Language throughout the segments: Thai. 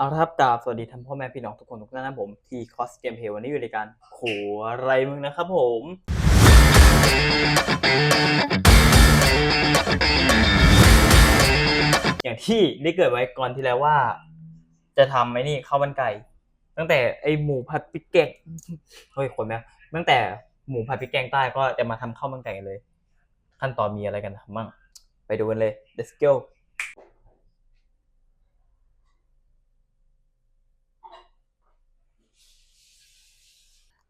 เอาละครับกราบสวัสดีท่านพ่อแม่พี่น้องทุกคนทุกท่านนะผมทีคอสเกมเพลวันนี้อยู่ในการโขอะไรมึงนะครับผม อย่างที่ได้เกิดไว้ก่อนที่แล้วว่า จะทำไอ้นี่ข้าวมันไก่ ตั้งแต่ไอหมูผัดพริกแกงเฮ้ยคนไหมตั้งแต่หมูผัดพริกแกงใต้ก็จะมาทำข้าวมันไก่เลย ขั้นตอนมีอะไรกันทำบ้างไปดูกันเลย let's go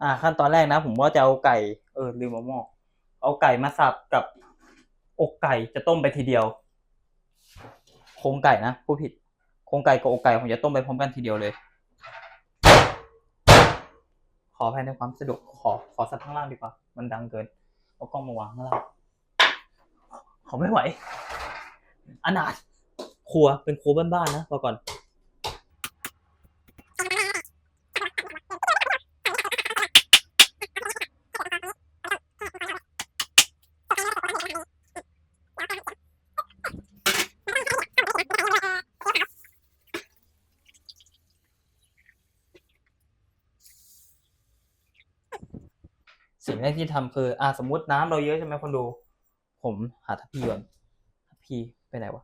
อ่า ขั้นตอนแรกนะ ผมว่าจะเอาไก่เออลืมเอาหม้อเอาไก่มาสับกับอกไก่จะต้มไปทีเดียวโครงไก่นะผู้ผิดโครงไก่กับอกไก่ผมจะต้มไปพร้อมกันทีเดียวเลย ขอภายในความสะดวกขอขอสักข้างล่างดีกว่า มันดังเกินเอากล้องมาวางข้างล่างขอไม่ไหวอนาถครัวเป็นครัวบ้านๆนะบอกก่อน แรกที่ทำคือ อ่าสมมติน้ำเราเยอะใช่ไหมคนดู ผมหาทัพพีก่อนทัพพีไปไหนวะ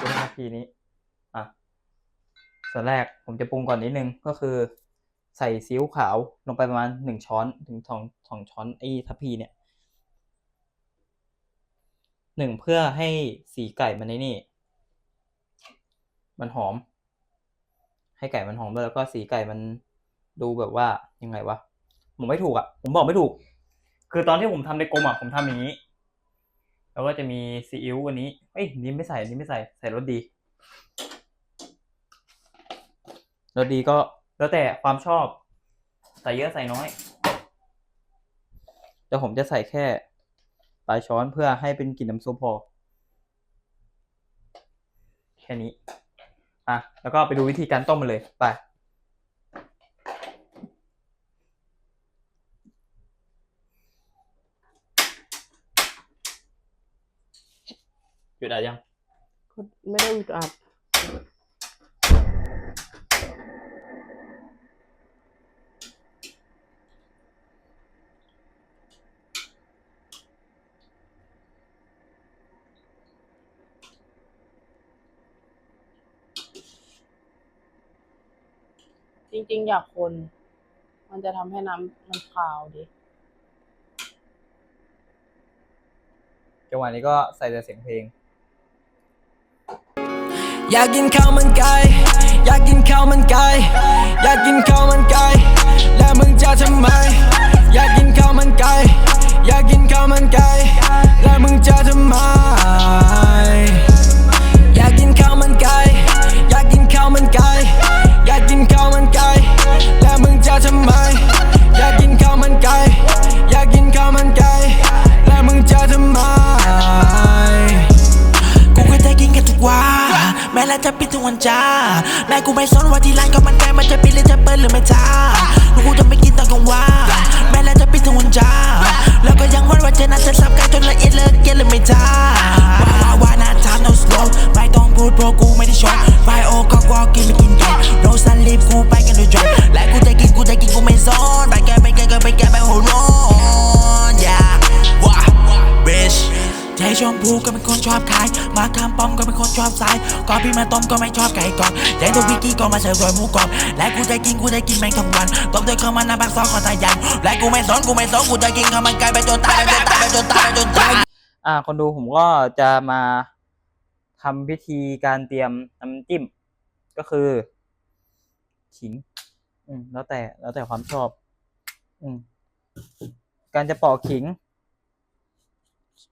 ดูทัพพีนี้ อะส่วนแรกผมจะปรุงก่อนนิดนึงก็คือ ใส่ซีอิ๊วขาวลงไปประมาณหนึ่งช้อนถึงสองสองช้อนไอ้ทัพพีเนี่ยหนึ่งเพื่อให้สีไก่มันในนี่ มันหอม ให้ไก่มันหอมด้วยแล้วก็สีไก่มัน ดูแบบว่ายังไงวะผมไม่ถูกอะ ผมบอกไม่ถูก คือตอนที่ผมทำในกลมอะผมทำอย่างนี้ แล้วก็จะมีซีอิ๊วอันนี้เอ้ยนี้ไม่ใส่นนี้ไม่ใส่ใส่รสดีรสดีก็แล้วแต่ความชอบ ใส่เยอะใส่น้อยแต่ผมจะใส่แค่ปลายช้อนเพื่อให้เป็นกลิ่นน้ำซุปพอ แค่นี้ อะ แล้วก็ไปดูวิธีการต้มมันเลย ไป หยุดอะยังก็ไม่ได้อึดอัดจริงๆ อยากคน มันจะทำให้น้ำมันขาวดิ จังหวะนี้ก็ใส่แต่เสียงเพลง อยากกินข้าวมันไก่ อยากกินข้าวมันไก่ อยากกินข้าวมันไก่ แล้วมึงจะทำไม อยากกินข้าวมันไก่ อยากกินข้าวมันไก่ แล้วมึงจะทำไม อยากกินข้าวมันไก่ อยากกินข้าวมันไก่ อยากกินข้าวมันไก่ แล้วมึงจะทำไม ม้แล้วจะปิดทุกวันจ้าแม่กูไม่สนว่าที่ร้านก็มันไก่มันจะปิดหรือจะเปิดหรือไม่จ้าลูกกูจะไม่กินตอนกลางวันแม้แล้วจะปิดทุกวันจ้าแล้วก็ยังวันว่าเจนั้นจะสับไก่จนละเอียดเลิกเกลียดหรือไม่จ้าว่าว่าว่าทำ no slow ไม่ต้องพูดเพราะกูไม่ได้ชอบไฟโอก็กว่ากินไม่กินกัน no sun leave กูไปกันโดยจอยและกูจะกินกูจะกินกูไม่สนไปแกไปแกก็ไปแกไปโหโน yeah ว้า bitch ใจชมพูก็เป็นคนชอบขาย มาคำป้อมก็เป็นคนชอบสายกอพี่มาต้มก็ไม่ชอบไก่กรอบแดงตัววิกกี้ก็มาเสิร์ฟโรยหมูกรอบและกูจะกินกูจะกินแมงทั้งวันต้มดินเข้าวมาหน้าปากซอยขอทายันและกูไม่สนกูไม่สนกูจะกินข้าวมันไก่ไปจนตายไปจนตายไปจนตายไปจนตายอ่าคนดูผมก็จะมาทำพิธีการเตรียมน้ำจิ้ม ก็คือขิง อืมแล้วแต่แล้วแต่ความชอบ อืมการจะปอกขิง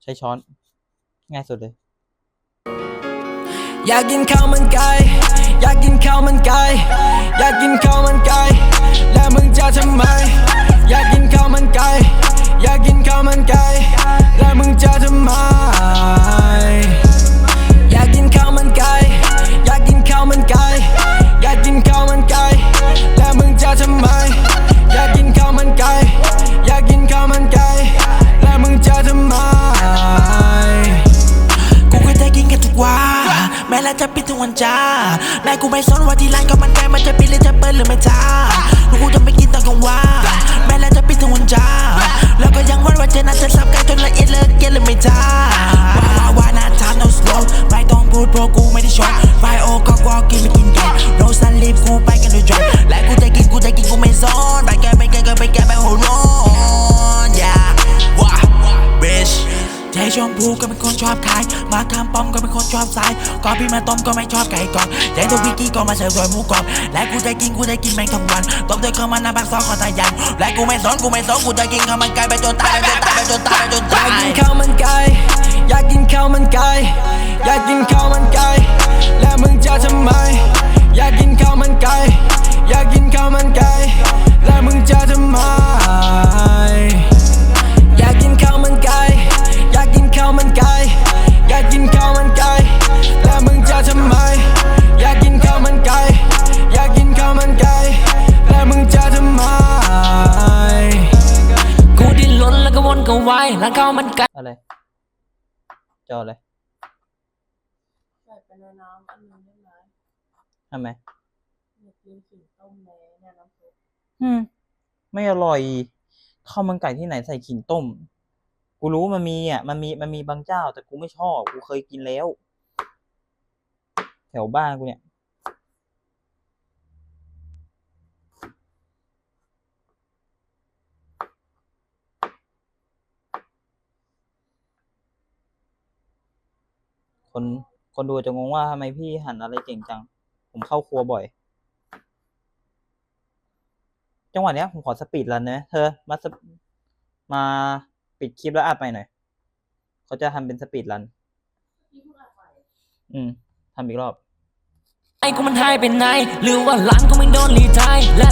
ใช้ช้อน ง่ายสุดเลย อยากกินข้าวมันไก่อยากกินข้าวมันไก่อยากกินข้าวมันไก่แล้วมึงจะทำไม อยากกินข้าวมันไก่อยากกินข้าวมันไก่แล้วมึงจะทำไม อยากกินข้าวมันไก่อยากกินข้าวมันไก่อยากกินข้าวมันไก่แล้วมึงจะทำไม แล้วมึงจะทำไมกูเคยได้กินกันทุกวันแม้แล้วจะปิดทุกวันจ้าแม่กูไม่สนว่าที่ร้านก็มันไก่มันจะปิดหรือจะเปิดหรือไม่จ้าลูกกูจะไปกินตอนกลางวันแม่แล้วจะปิดทุกวันจ้าแล้วก็ยังวันว่าเจอน่าจะสับไก่จนละเอียดเลยเกลียดหรือไม่จ้าว่าว่าว่าน่าทาน no slow ไม่ต้องพูดเพราะกูไม่ได้ชนไฟโอก็กวกินไม่กินกันโรสันลีฟกูไปกันโดยจอยและกูจะกินกูจะกินกูไม่สนไปแกไปแกก็ไปแกไปโหร้อน yeah ว้า ใจชมพูก็เป็นคนชอบขาย มาทำป้อมก็เป็นคนชอบสายก่อนพี่มาต้มก็ไม่ชอบไก่กรอบใจตัววิกกี้ก็มาเสิร์ฟด้วยหมูกรอบ และกูจะกินกูจะกินแมงทั้งวันต้มด้วยข้าวมันน้ำปากซอกขอตายันและกูไม่สนกูไม่สนกูจะกินข้าวมันไก่ไปจนตายไปจนตายไปจนตายไปจนอยาตากกินข้าวมันไก่อยากกินข้าวมันไก่อยากกินข้าวมันไก่และมึงจะทำไม อยากกินข้าวมันไก่อยากกินข้าวมันไก่และมึงจะทำไม ก็วนก็วายแล้วข้าวมันไก่อะไรจออะไรใส่ไปในน้ำอันนึงได้ไหมทำไมอยากกินขิงต้มในเนี่ยน้ำซุปอืม ไม่อร่อยข้าวมันไก่ที่ไหนใส่ขิงต้ม กูรู้มันมีอะมันมีมันมีบางเจ้า แต่กูไม่ชอบ กูเคยกินแล้ว แถวบ้านกูเนี่ย คนคนดูจะงงว่าทำไมพี่หั่นอะไรเก่งจัง ผมเข้าครัวบ่อย จังหวะเนี้ยผมขอสปีดรันนะเธอมาสปมาปิดคลิปแล้วอัดใหม่หน่อย เขาจะทำเป็นสปีดรัน อืมทำอีกรอบ ไอ้กูมันหายไปไหน หรือว่าหลานกูไม่โดนรีไทายและ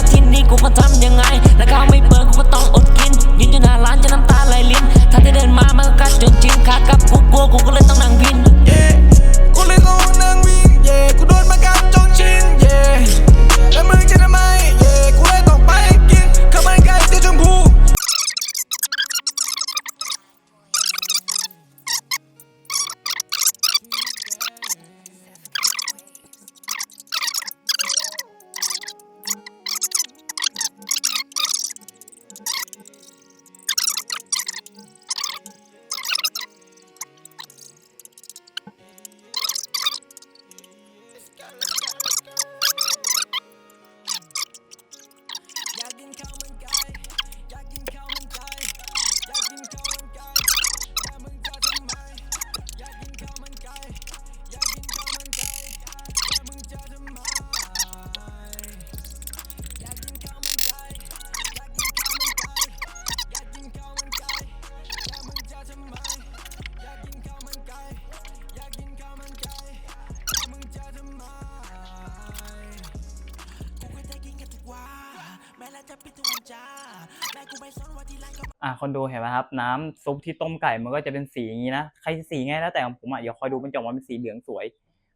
คนดูเห็นไหมครับ น้ำซุปที่ต้มไก่มันก็จะเป็นสีอย่างนี้นะใครสีไงแล้วแต่ของผมอะเดี๋ยวคอยดูมันจะออกมาเป็นสีเหลืองสวย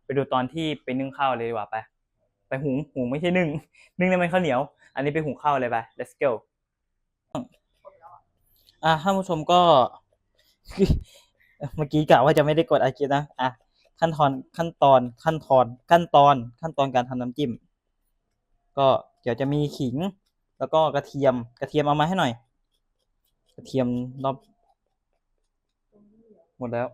ไปดูตอนที่ไปนึ่งข้าวเลยดีกว่าไปไปหุงหุงไม่ใช่นึ่งนึ่งในมันข้าวเหนียว อันนี้ไปหุงข้าวเลยไป let's go อะท่านผู้ชมก็เมื่อกี้กะว่าจะไม่ได้กดอากินะอะขั้นตอนขั้นตอนขั้นตอนขั้นตอนขั้นตอนการทำน้ำจิ้ม ก็เดี๋ยวจะมีขิง แล้วก็กระเทียมกระเทียมเอามาให้หน่อย ระเทียมรอบหมดแล้ว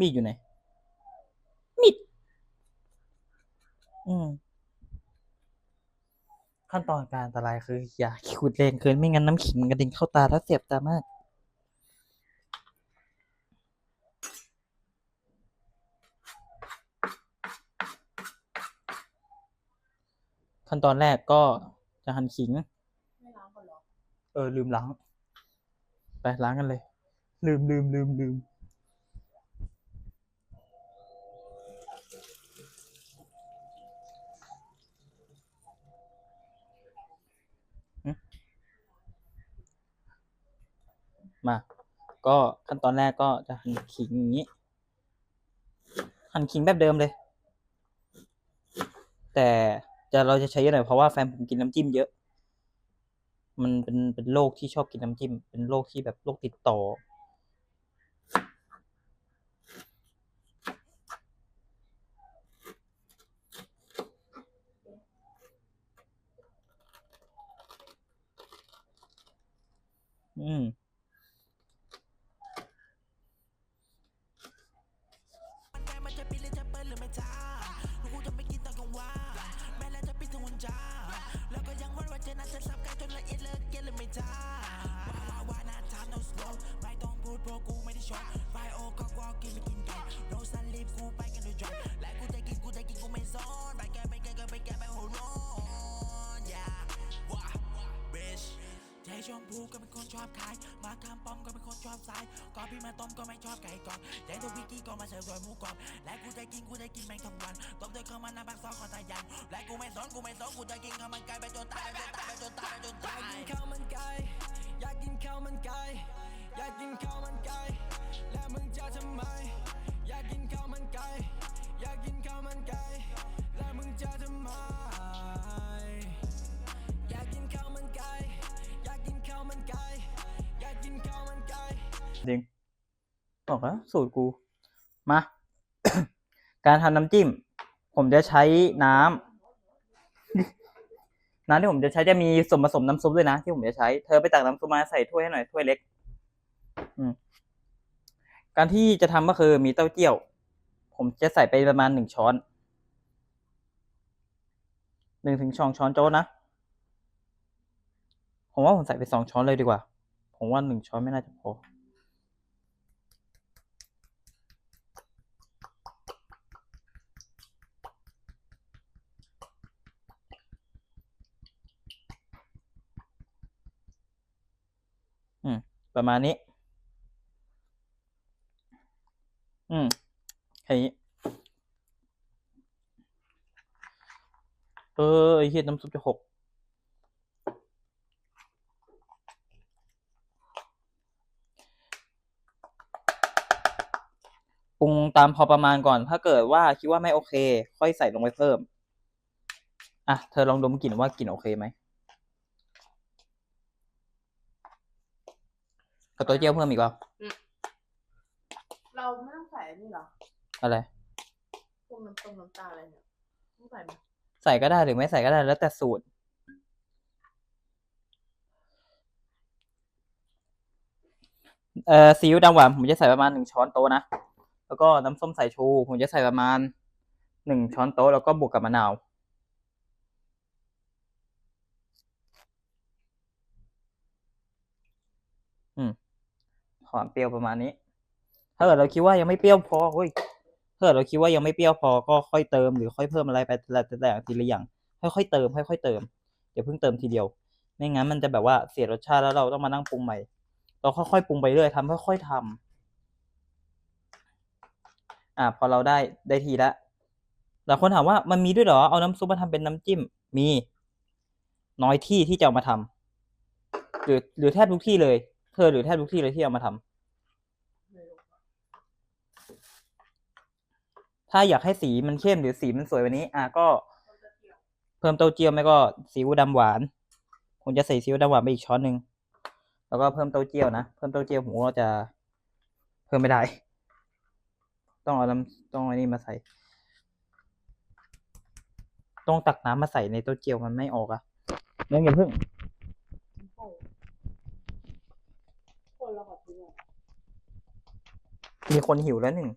มีอยู่ไหน มีด อืม ขั้นตอนการอันตรายคือ อย่าขูดแรงเกินไม่งั้นน้ำขิงมันกระเด็นเข้าตาแล้วเสียบตามากขั้นตอนแรกก็จะหั่นขิง ไม่ล้างก่อนเหรอ เออ ลืมล้าง ไปล้างกันเลย ลืมลืมลืมลืม มา ก็ขั้นตอนแรกก็จะหั่นขิงอย่างนี้ หั่นขิงแบบเดิมเลย แต่จะเราจะใช้เยอะหน่อยเพราะว่าแฟนผมกินน้ำจิ้มเยอะ มันเป็นเป็นโรคที่ชอบกินน้ำจิ้ม เป็นโรคที่แบบโรคติดต่อ อืม กูก็เป็นคนชอบขาย มาทำป้อมก็เป็นคนชอบสายก็พี่มาต้มก็ไม่ชอบไก่กรอบใจตัววิกกี้ก็มาเสิร์ฟด้วยหมูกรอบ และกูจะกินกูจะกินแม่งทั้งวันต้มด้วยข้าวมันน้ำบักซอกขอตายัน และกูไม่สนกูไม่สนกูจะกินข้าวมันไก่ไปจนตายไปจนตายไปจนตายไปจนตายอยากกินข้าวมันไก่อยากกินข้าวมันไก่อยากกินข้าวมันไก่และมึงจะทำไม อยากกินข้าวมันไก่อยากกินข้าวมันไก่ บอกแล้วสูตรกู มา การทำน้ำจิ้ม ผมจะใช้น้ำน้ำที่ผมจะใช้จะมีส่วนผสมน้ำซุปด้วยนะ ที่ผมจะใช้ เธอไปตักน้ำซุปมาใส่ถ้วยให้หน่อยถ้วยเล็ก อืมการที่จะทำก็คือมีเต้าเจี้ยว ผมจะใส่ไปประมาณหนึ่งช้อนหนึ่งถึงสองช้อนโจ๊นะ ผมว่าผมใส่ไปสองช้อนเลยดีกว่า ผมว่าหนึ่งช้อนไม่น่าจะพอ อืม ประมาณนี้ อืมแค่นี้เออไอ้เหี้ยน้ำซุปจะหกปรุงตามพอประมาณก่อน ถ้าเกิดว่าคิดว่าไม่โอเค ค่อยใส่ลงไปเพิ่ม อะ เธอลองดมกลิ่นว่ากลิ่นโอเคไหมกับ ตัวเจียวเพิ่มอีกเปล่าเราไม่ต้องใส่อันนี่เหรอ อะไรพวกน้ำตรงน้ำตาลอะไรเนี่ยต้องใส่ไหมใส่ก็ได้หรือไม่ใส่ก็ได้แล้วแต่สูตร เอ่อซีอิ๊วดำหวานผมจะใส่ประมาณหนึ่งช้อนโต๊ะนะ แล้วก็น้ำส้มสายชู ผมจะใส่ประมาณหนึ่งช้อนโต๊ะแล้วก็บวกกับมะนาว อืม ความเปรี้ยวประมาณนี้ ถ้าเกิดเราคิดว่ายังไม่เปรี้ยวพอเฮ้ยถ้าเกิดเราคิดว่ายังไม่เปรี้ยวพอก็ค่อยเติมหรือค่อยเพิ่มอะไรไปแต่แต่ละอย่างทีละอย่าง ค่อยๆเติมค่อยๆเติมอย่าเพิ่งเติมทีเดียวไม่งั้นมันจะแบบว่าเสียรสชาติแล้วเราต้องมานั่งปรุงใหม่ เราค่อยๆปรุงไปเรื่อยทำค่อยๆทำอ่าพอเราได้ได้ทีละหลายคนถามว่ามันมีด้วยเหรอเอาน้ำซุปมาทำเป็นน้ำจิ้มมี น้อยที่ที่จะเอามาทำหรือหรือแทบทุกที่เลย เธอหรือแทบทุกที่เลยที่เอามาทำไม่รู้ถ้าอยากให้สีมันเข้มหรือสีมันสวยวันนี้ อะก็ เพิ่มเต้าเจี้ยวไม่ก็ซีอิ๊วดำหวานผมจะใส่ซีอิ๊วดำหวานไปอีกช้อนหนึ่งแล้วก็เพิ่มเต้าเจี้ยวนะเพิ่มเต้าเจี้ยวผมก็จะ เพิ่มไม่ได้ ต้องเอาน้ำต้องเอานี่มาใส่ ต้องตักน้ำมาใส่ในเต้าเจี้ยวมันไม่ออกอะเนื่ออย่าเพิ่ง โอ้ คนเราขอทิ้งอะมีคนหิวแล้วหนึ่ง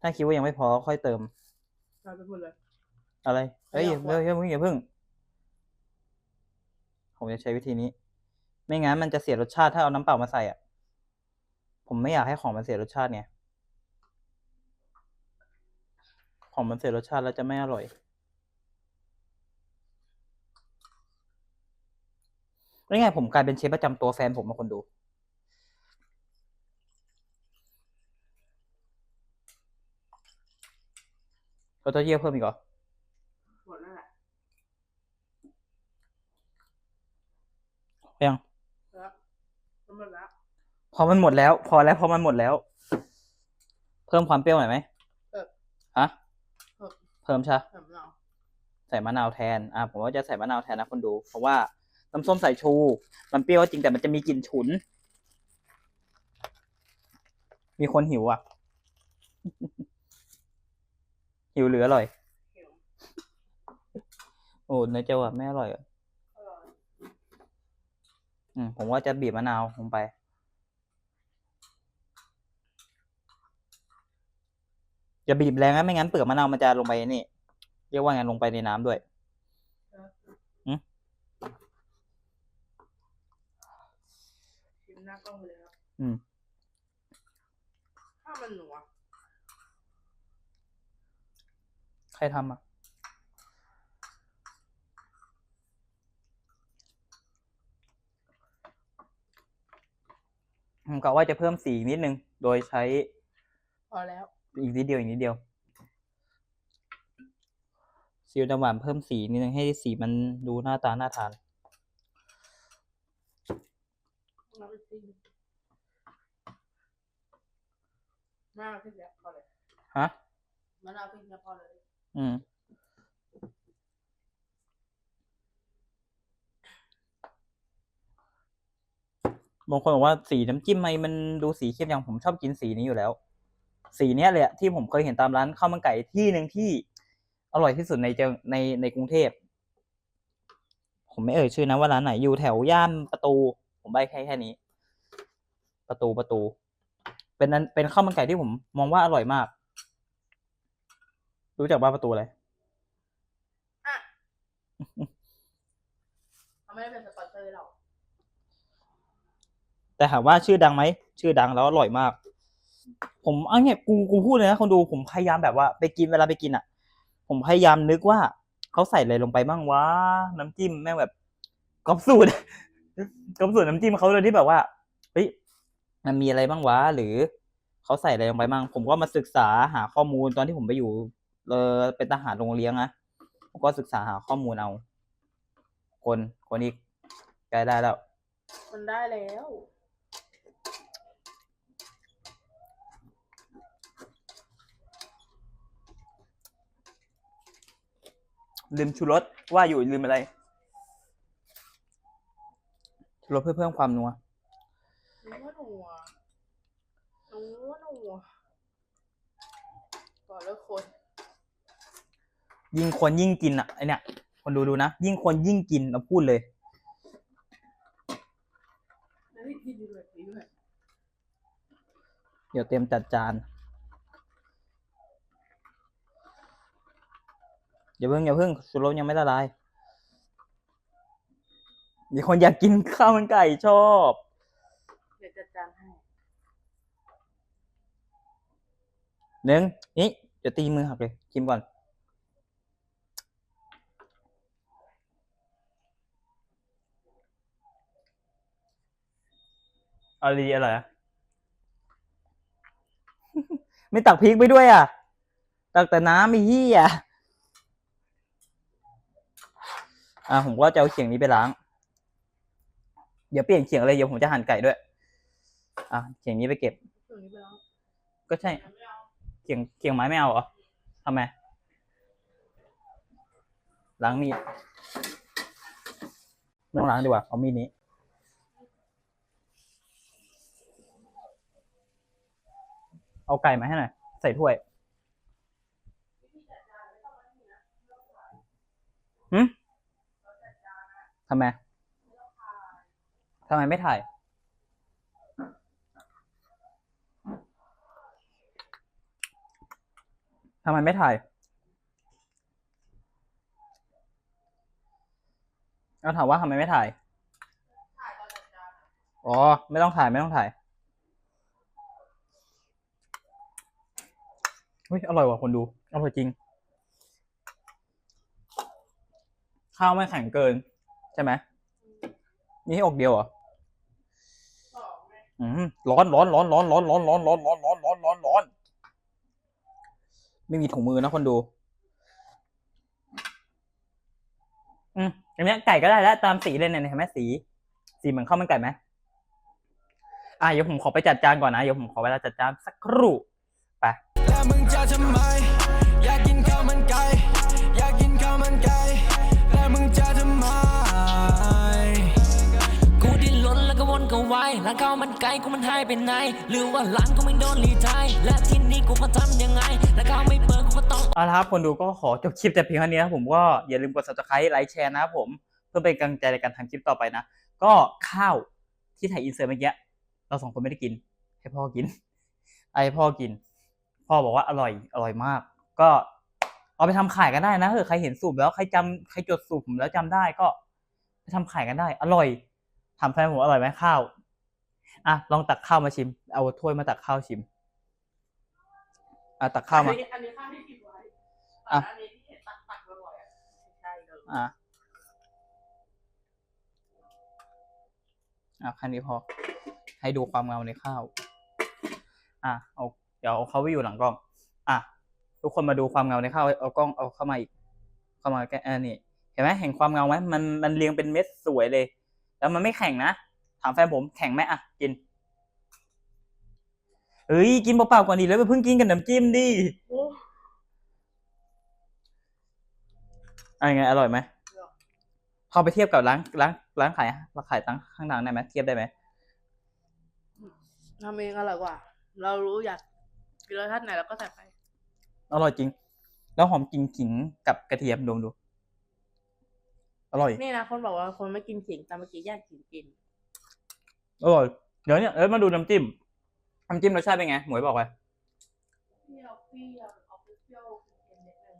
ถ้าคิดว่ายังไม่พอค่อยเติมใส่ไปหมดเลย อะไร เฮ้ยไม่อย่าอยากเพิ่งอย่าเพิ่งอย่าเพิ่ง ผมจะใช้วิธีนี้ ไม่งั้นมันจะเสียรสชาติถ้าเอาน้ำเปล่ามาใส่อะ ผมไม่อยากให้ของมันเสียรสชาติไง ของมันเสียรสชาติแล้วจะไม่อร่อย แล้วไงผมกลายเป็นเชฟประจำตัวแฟนผมมาคนดู เราจะเยี่ยวเพิ่มอีกเหรอหมดนั่นแหละยังแล้วหมดแล้วพอมันหมดแล้ว พอแล้วพอมันหมดแล้ว เพิ่มความเปรี้ยวหน่อยไหมเออฮะเออเพิ่มใช่สำเราใส่มะนาวแทน อะผมว่าจะใส่มะนาวแทนนะคนดู เพราะว่า น้ำส้มสายชู มันเปรี้ยวก็จริงแต่มันจะมีกลิ่นฉุน มีคนหิวอะ หิวหรืออร่อยเขียวโอ้เนื้อเจียวอะไม่อร่อยอะอร่อยอืมผมว่าจะบีบมะนาวลงไป อย่าบีบแรงนะไม่งั้นเปลือกมะนาวมันจะลงไปนี่ เรียกว่าไงลงไปในน้ำด้วย ชิม หน้ากล้องไปเลยครับอืมถ้ามันหนัวใครทำอะ ผมกะว่าจะเพิ่มสีนิดนึง โดยใช้พอแล้ว อีกนิดเดียวอีกนิดเดียวซีอิ๊วดำหวานเพิ่มสีนิดนึงให้สีมันดูหน้าตาน่าทาน น้ำไปซิมมะนาวพริกแล้วพอเลยฮะ มะนาวพริกแล้วพอเลยอืมบางคนบอกว่าสีน้ำจิ้มทำไมมันดูสีเข้มอย่างผมชอบกินสีนี้อยู่แล้ว สีเนี้ยเลยอะที่ผมเคยเห็นตามร้านข้าวมันไก่ที่หนึ่งที่ อร่อยที่สุดในเจงในในกรุงเทพ ผมไม่เอ่ยชื่อนะว่าร้านไหนอยู่แถวย่านประตู ผมใบแค่แค่นี้ ประตูประตู เป็นนั้นเป็นข้าวมันไก่ที่ผมมองว่าอร่อยมาก รู้จักบ้านประตูอะไรเขาไม่ได้เป็นสปอนเซอร์เราแต่ถามว่าชื่อดังไหม ชื่อดังแล้วอร่อยมาก ผมเอาเนี่ยกูกูพูดเลยนะคนดูผมพยายามแบบว่าไปกินเวลาไปกินอะ ผมพยายามนึกว่าเขาใส่อะไรลงไปบ้างวะน้ำจิ้มแม่งแบบก๊อปสูตร ก๊อปสูตรน้ำจิ้มเขาเลยที่แบบว่าเฮ้ยมันมีอะไรบ้างวะหรือเขาใส่อะไรลงไปบ้างผมก็มาศึกษาหาข้อมูลตอนที่ผมไปอยู่เออเป็นทหารโรงเลี้ยงนะผมก็ศึกษาหาข้อมูลเอา คนคนอีกใกล้ได้แล้ว มันได้แล้ว ลืมชูรสว่าอยู่ลืมอะไร ชูรสเพื่อเพิ่มความนัวนัวนัวนัวนัวก่อนเลิกคน ยิ่งคนยิ่งกินอะไอเนี่ย คนดูดูนะ ยิ่งคนยิ่งกินเราพูดเลยแล้วพี่กินดีแบบนี้ด้วยเดี๋ยวเตรียมจัดจานอย่าเพิ่งอย่าเพิ่งชูรสยังไม่ละลาย มีคนอยากกินข้าวมันไก่ชอบ เดี๋ยวจัดจานให้หนึ่งนี่เดี๋ยวตีมือหักเลยชิมก่อนอร่อยอร่อยอะ ไม่ตักพริกไปด้วยอะ ตักแต่น้ำไอ้เหี้ยอะผมก็จะเอาเขียงนี้ไปล้าง เดี๋ยวเปลี่ยนเขียงเลยเดี๋ยวผมจะหั่นไก่ด้วย อะเขียงนี้ไปเก็บ ก็ใช่ เขียงเขียงไม้ไม่เอาเหรอทำไมล้างมีดต้องล้างดีกว่าเอามีดนี้เอาไก่มาให้หน่อย ใส่ถ้วยหืมทำไม ทำไมไม่ถ่าย ทำไมไม่ถ่าย เอาถามว่าทำไมไม่ถ่าย อ๋อ ไม่ต้องถ่ายไม่ต้องถ่ายเฮ้ยอร่อยว่ะคนดู อร่อยจริง ข้าวไม่แข็งเกิน ใช่ไหม นี่ให้อกเดียวเหรอสองไงอืมร้อนร้อนร้อนร้อนร้อนร้อนร้อนร้อนร้อนร้อนร้อนร้อนร้อน ไม่มีถุงมือนะคนดู อืมอันนี้ไก่ก็ได้แล้วตามสีเลยเนี่ยเห็นไหมสี สีเหมือนข้าวมันไก่ไหมอะเดี๋ยวผมขอไปจัดจานก่อนนะเดี๋ยวผมขอเวลาจัดจานสักครู่ไป ก็วายร้านข้ามันไก่กูมันหายไปไหน หรือว่าร้านกูไม่โดนรีทายและที่นี่กูก็ทำยังไงร้านข้าไม่เปิดกูก็ต้องเอาละครับคนดูก็ขอจบคลิปแต่เพียงเท่านี้นะครับผมก็อย่าลืมกด subscribe ไลค์แชร์นะครับผมเพื่อเป็นกำลังใจในการทำคลิปต่อไปนะ ก็ข้าวที่ถ่ายอินเสิร์ตเมื่อกี้เราสองคนไม่ได้กิน ให้พ่อกินไอให้พ่อกิน พ่อบอกว่าอร่อยอร่อยมาก ก็เอาไปทำขายกันได้นะเออใครเห็นสูตรแล้วใครจำใครจดสูตรผมแล้วจำได้ก็ไปทำขายกันได้ อร่อยทำแฟนผมอร่อยไหมข้าว อะลองตักข้าวมาชิม เอาถ้วยมาตักข้าวชิม อะตักข้าวมา อันนี้อันนี้ข้าวที่กินไว้อะอันนี้ที่เห็นตักตักๆบ่อยๆอะไม่ใช่เลยอะอะแค่นี้พอ ให้ดูความเงาในข้าว อะเอาเดี๋ยวเอาเขาไว้อยู่หลังกล้อง อะทุกคนมาดูความเงาในข้าวเอากล้องเอาเข้ามาอีก เข้ามาแค่อันนี้เห็นไหมเห็นความเงาไหมมันมันเรียงเป็นเม็ดสวยเลย แล้วมันไม่แข็งนะ ถามแฟนผมแข็งไหมอะกินเอ้ยกินเปล่าๆก่อนดีแล้วไปเพิ่งกินกับน้ำจิ้มดิโอ้อะไรไง อร่อยไหมพอไปเทียบกับร้านร้านร้านขายร้านขายตั้งข้างทางได้ไหมเทียบได้ไหมทำเองอร่อยกว่า เรารู้อยากกินรสชาติไหนเราก็ใส่ไป อร่อยจริง แล้วหอมกลิ่นขิงกับกระเทียมดมดู อร่อย นี่นะคนบอกว่าคนไม่กินขิงแต่เมื่อกี้แยกขิงกิน อร่อย เดี๋ยวเนี่ยเอ้ยมาดูน้ำจิ้ม น้ำจิ้มรสชาติเป็นไง หมวยบอกไปเปรี้ยวเปรี้ยวออกเปรี้ยวเค็มนิดนึง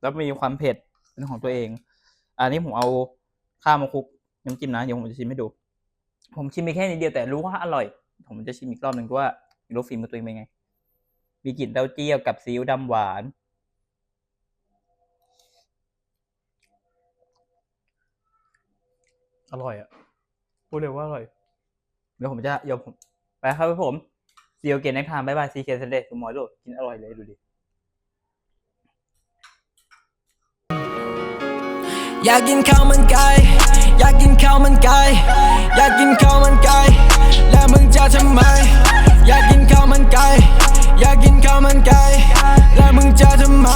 แล้วมีความเผ็ดเป็นของตัวเอง อันนี้ผมเอาข้าวมาคลุกน้ำจิ้มนะ เดี๋ยวผมจะชิมให้ดู ผมชิมไปแค่นิดเดียวแต่รู้ว่าอร่อย ผมจะชิมอีกรอบหนึ่งว่ารู้ฝีมือตัวเองเป็นไง มีกลิ่นเต้าเจี้ยวกับซีอิ๊วดำหวาน อร่อยอะพูดเลยว่าอร่อย เดี๋ยวผมจะยอผมไปครับผมซีโอเกนนักทามบายบายซีเกนเซนเดสมอยโลกินอร่อยเลยดูดิ อยากกินข้าวมันไก่อยากกินข้าวมันไก่อยากกินข้าวมันไก่แล้วมึงจะทำไม อยากกินข้าวมันไก่อยากกินข้าวมันไก่แล้วมึงจะทำไม